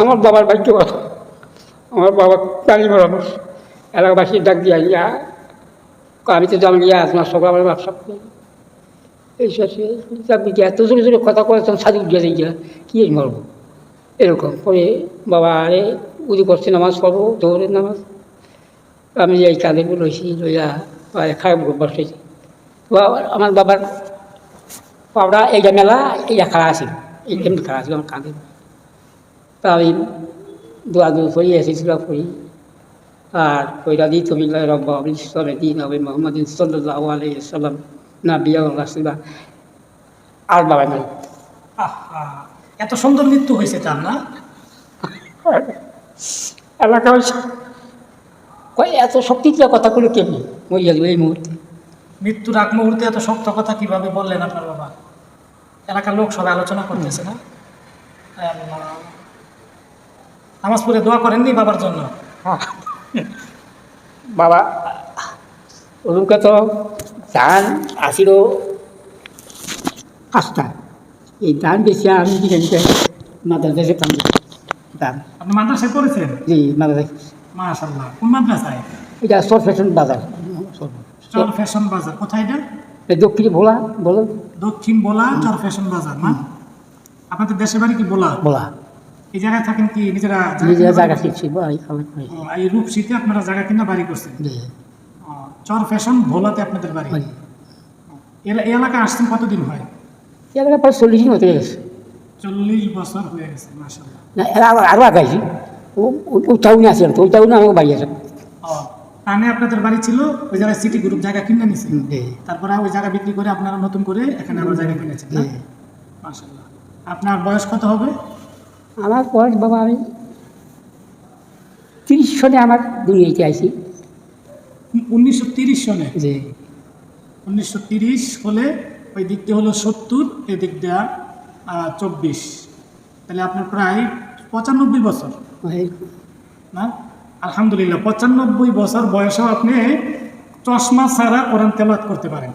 আমার বাবার ভাগ্য ভালো। আমার বাবা প্রাণী মানুষ। এলাকাবাসী ডাক দিয়া ইয়া আমি তো জানি ইয়া সকাল আমার ব্যবসা করি এইসব আপনি কি এত জোরে জোরে কথা করেছেন সাধু গিয়ে গিয়া কি মরব এরকম পরে বাবা আরে উদি করছে, নামাজ পড়ব দৌড়ের নামাজ। আমি এই কাঁধে লইছি লইয়া খারাপ বসেছি আমার বাবার পাউডা এইটা মেলা, এইটা খাড়া আছিল এই খাড়া ছিল আমার তা আমি দোয়া দু করি এসেছিল করি আর কইরা দিই তুমি রব্বা ঈশ্বরে দিন হবে মোহাম্মদিন সাল্লাহ আলাই না বিয়া রাসুল্লাহ আর বাবা নাই। আহা, এত সুন্দর মৃত্যু হয়েছে তার না? এলাকা কয় এত শক্তিতে কথা করে কেমনি? মরিয়া যাবে এই মুহূর্তে। মৃত্যুর আগ মুহূর্তে এত শক্ত কথা কীভাবে বললেন আপনার বাবা? এলাকার লোক সবাই আলোচনা করতেছে না। নামাজ পড়ে দোয়া করেননি বাবার জন্য? বাবা ওরকম তো ধান আসিল পাঁচটা। এই ধান বেশি আমি দিকে মাদ্রাসা যেতাম। ধান আপনি মাদ্রাসায় পড়েছেন? জি মাদ্রাসা মাশাল্লাহ কোন মাদ্রাসায়? এটা সব ফ্যাশন বাজার। চর ফ্যাশন বাজার। কোথায় এটা? এই দক্ষিণে ভোলা বলো। দক্ষিণ বোলা চর ফ্যাশন বাজার না? আপনাদের দেশের বাড়ি কি বোলা ভোলা। এই জায়গায় থাকেন কি? নিজেরা নিজেরা জায়গা বাড়ি এই রূপসীতে আপনারা জায়গা কিনা বাড়ি করছেন? চর ফ্যাশন ভোলাতে আপনাদের বাড়ি? বাড়ি। এলা- এই এলাকায় আসছেন কতদিন হয়? এলাকা প্রায় চল্লিশ গেছে। চল্লিশ বছর হয়ে গেছে মাসাল্লাহ না এরা আরো- আরও আগাইছি। ও ও- ওই টাউনে আসলাম তো ওই টাউনে আমাকে বাড়ি আছে। আপনাদের বাড়ি ছিল ওই জায়গায় সিটি গ্রুপ জায়গা কিনে নিছে তারপরে ওই জায়গা বিক্রি করে আপনারা নতুন করে এখানে আবার জায়গা কিনেছেন মাসাল্লাহ আপনার বয়স কত হবে? আমার বয়স বাবা আমি তিরিশ সনে আমার দুনিয়াতে আইছি। উনিশশো তিরিশ সনে? যে উনিশশো তিরিশ হলে ওই দিকটা হলো সত্তর এই দিকটা চব্বিশ। তাহলে আপনার প্রায় পঁচানব্বই বছর। না? আলহামদুলিল্লাহ পঁচানব্বই বছর বয়সেও আপনি চশমা ছাড়া কোরআন তেলাওয়াত করতে পারেন।